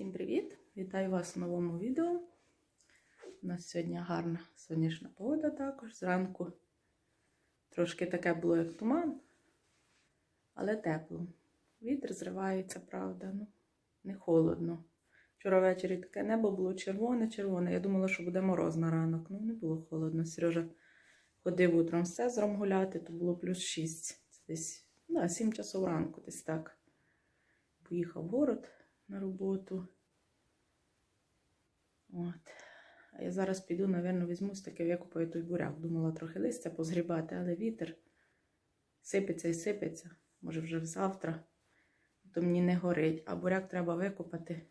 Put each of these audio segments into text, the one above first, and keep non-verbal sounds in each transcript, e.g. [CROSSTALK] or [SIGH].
Всім привіт! Вітаю вас у новому відео. У нас сьогодні гарна сонячна погода також. Зранку трошки таке було, як туман, але тепло. Вітер зривається, правда, ну, не холодно. Вчора ввечері таке небо було червоне-червоне. Я думала, що буде мороз на ранок. Ну, не було холодно. Сережа ходив утром з Цезаром гуляти, то було плюс 6. Це десь да, 7 часов ранку, десь так. Поїхав в город на роботу. От. А я зараз піду, напевно, візьмусь таки викупаю той буряк. Думала трохи листя позгрібати, але вітер сипеться і сипеться. Може вже завтра. То мені не горить. А буряк треба викопати.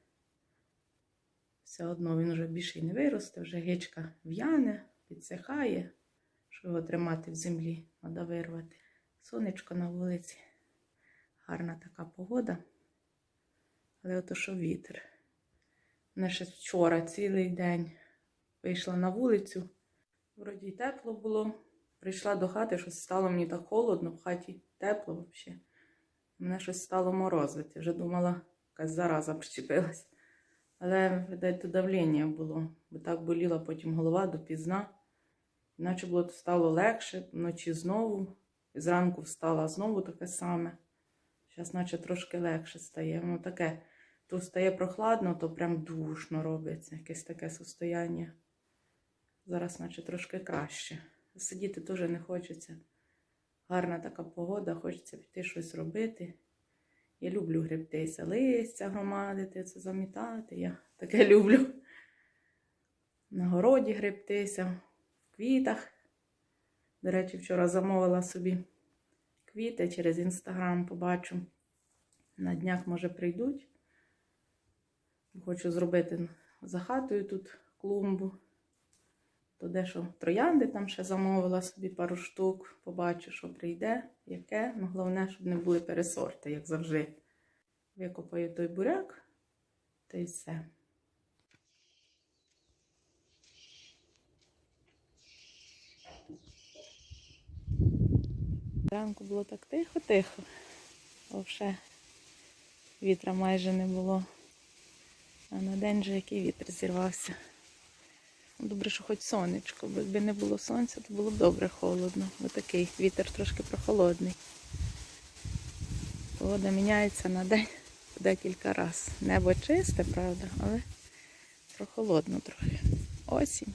Все одно він вже більше й не виросте, вже гичка в'яне, підсихає. Що його тримати в землі, треба вирвати. Сонечко на вулиці. Гарна така погода. Але ото що вітер. Мене ще вчора цілий день вийшла на вулицю. Вроді й тепло було. Прийшла до хати, щось стало мені так холодно, в хаті тепло взагалі. Мене щось стало морозити. Вже думала, якась зараза причепилась. Але, видать, то давлення було, бо так боліла потім голова допізна. Іначе було стало легше, вночі знову. І зранку встала знову таке саме. Зараз, наче трошки легше стає. Воно таке, то стає прохладно, то прям душно робиться. Якесь таке состояння. Зараз, наче трошки краще. Сидіти дуже не хочеться. Гарна така погода, хочеться піти щось робити. Я люблю гребтися, листя громадити, це замітати. Я таке [LAUGHS] люблю. На городі гребтися, в квітах. До речі, вчора замовила собі квіти через інстаграм побачу. На днях, може, прийдуть. Хочу зробити за хатою тут клумбу. То дещо троянди там ще замовила собі пару штук. Побачу, що прийде, яке. Ну, головне, щоб не були пересорти, як завжди. Викопаю той буряк, та й все. Зранку було так тихо-тихо. Взагалі вітра майже не було. А на день же який вітер зірвався. Добре, що хоч сонечко, бо якби не було сонця, то було б добре холодно. Ось такий вітер трошки прохолодний. Погода міняється на день декілька разів. Небо чисте, правда, але прохолодно трохи. Осінь.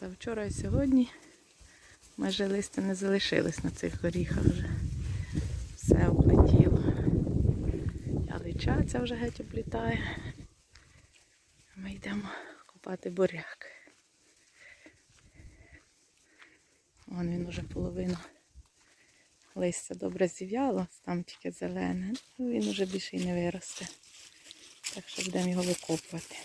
За вчора і сьогодні майже листя не залишилось на цих горіхах вже. Все облетіло. Ялича вже геть облітає. Ми йдемо купати буряк. Вон він уже половину листя добре зів'яло, там тільки зелене. Ну, він уже більше й не виросте. Так що будемо його викопувати.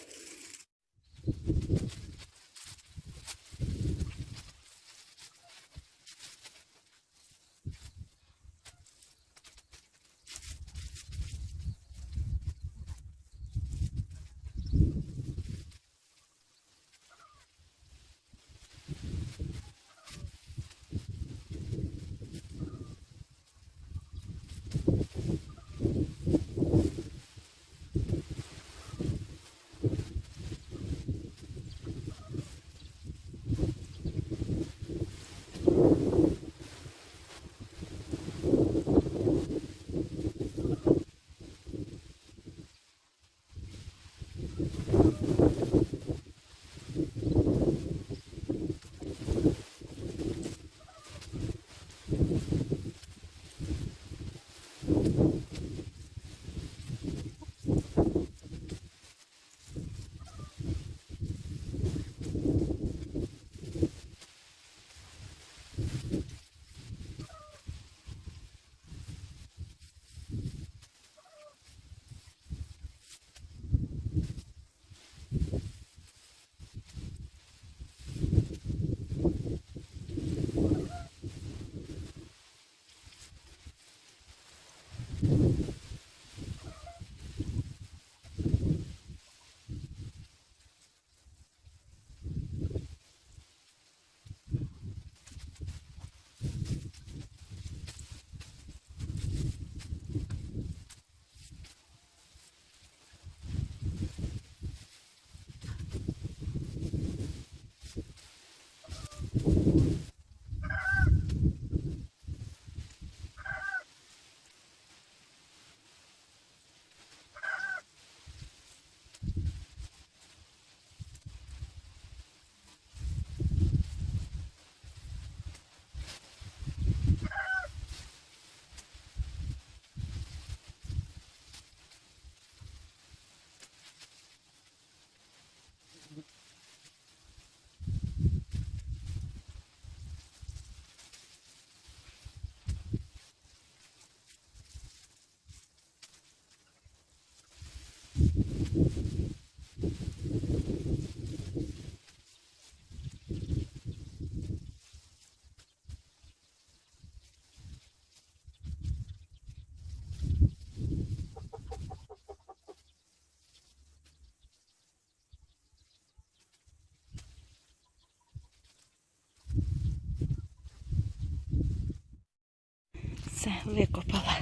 Викопала.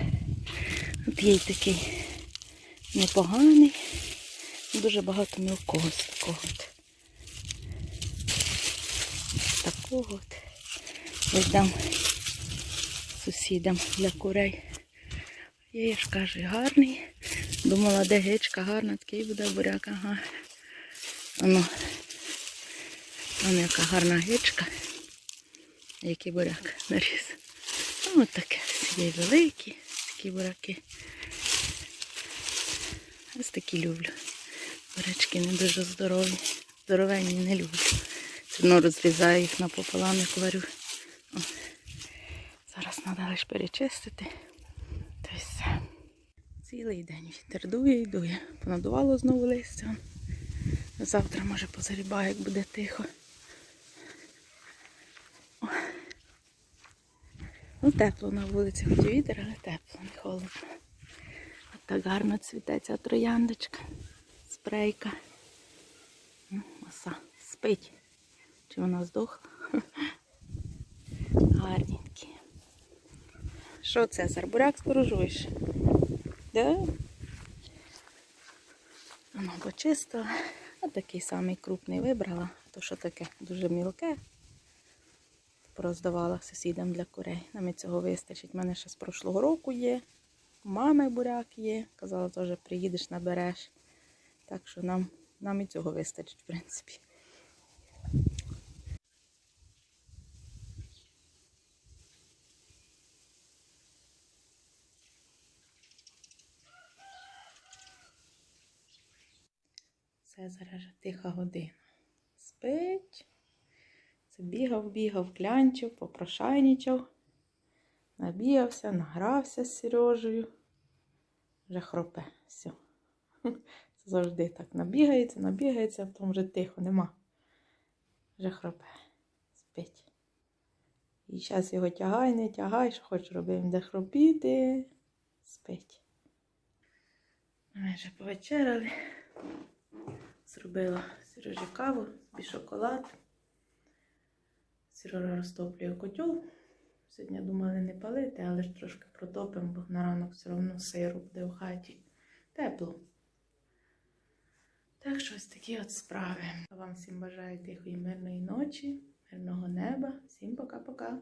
От є й такий непоганий. Дуже багато мілкого такого. Такого от. Віддам сусідам для курей. Я ж кажу, гарний. Думала, де гичка гарна, такий буде буряк, ага. Воно. Воно яка гарна гичка. Який буряк наріс. От таке. Є великі, такі бураки. Ось такі люблю. Бурячки не дуже здорові. Здоровенні не люблю. Все одно розрізаю їх напополам, як варю. Зараз треба лише перечистити. Та й все. Цілий день вітер дує і дує. Понадувало знову листя. Завтра, може, позагрібаю, як буде тихо. Ну, тепло на вулиці, хоч вітер, але тепло, не холодно. От так гарно цвіте ця трояндочка, спрейка. М, Оса спить. Чи вона здохла? [LAUGHS] Гарненькі. Що це, Зарбуряк сторожуєш? Да? Воно почисто. Ось такий самий крупний вибрала. То що таке? Дуже мілке. Пороздавала сусідам для курей. Нам і цього вистачить. У мене ще з прошлого року є. У мами буряк є. Казала, теж приїдеш, набереш. Так що нам, нам і цього вистачить, в принципі. Це зараз тиха година. Спить. Бігав, бігав, клянчив, попрошайничав. Набігався, награвся з Сережею. Вже хропе. Все. Це завжди так набігається, набігається, а потім вже тихо, нема. Вже хропе. Спить. І зараз його тягай, не тягай, що хочеш роби, він де хропіти. Спить. Ми вже повечеряли. Зробила Сережі каву, собі шоколад. Сережа розтоплює котел. Сьогодні думали не палити, але ж трошки протопимо, бо на ранок все одно сиру буде в хаті. Тепло. Так що ось такі от справи. Вам всім бажаю тихої мирної ночі, мирного неба. Всім пока-пока.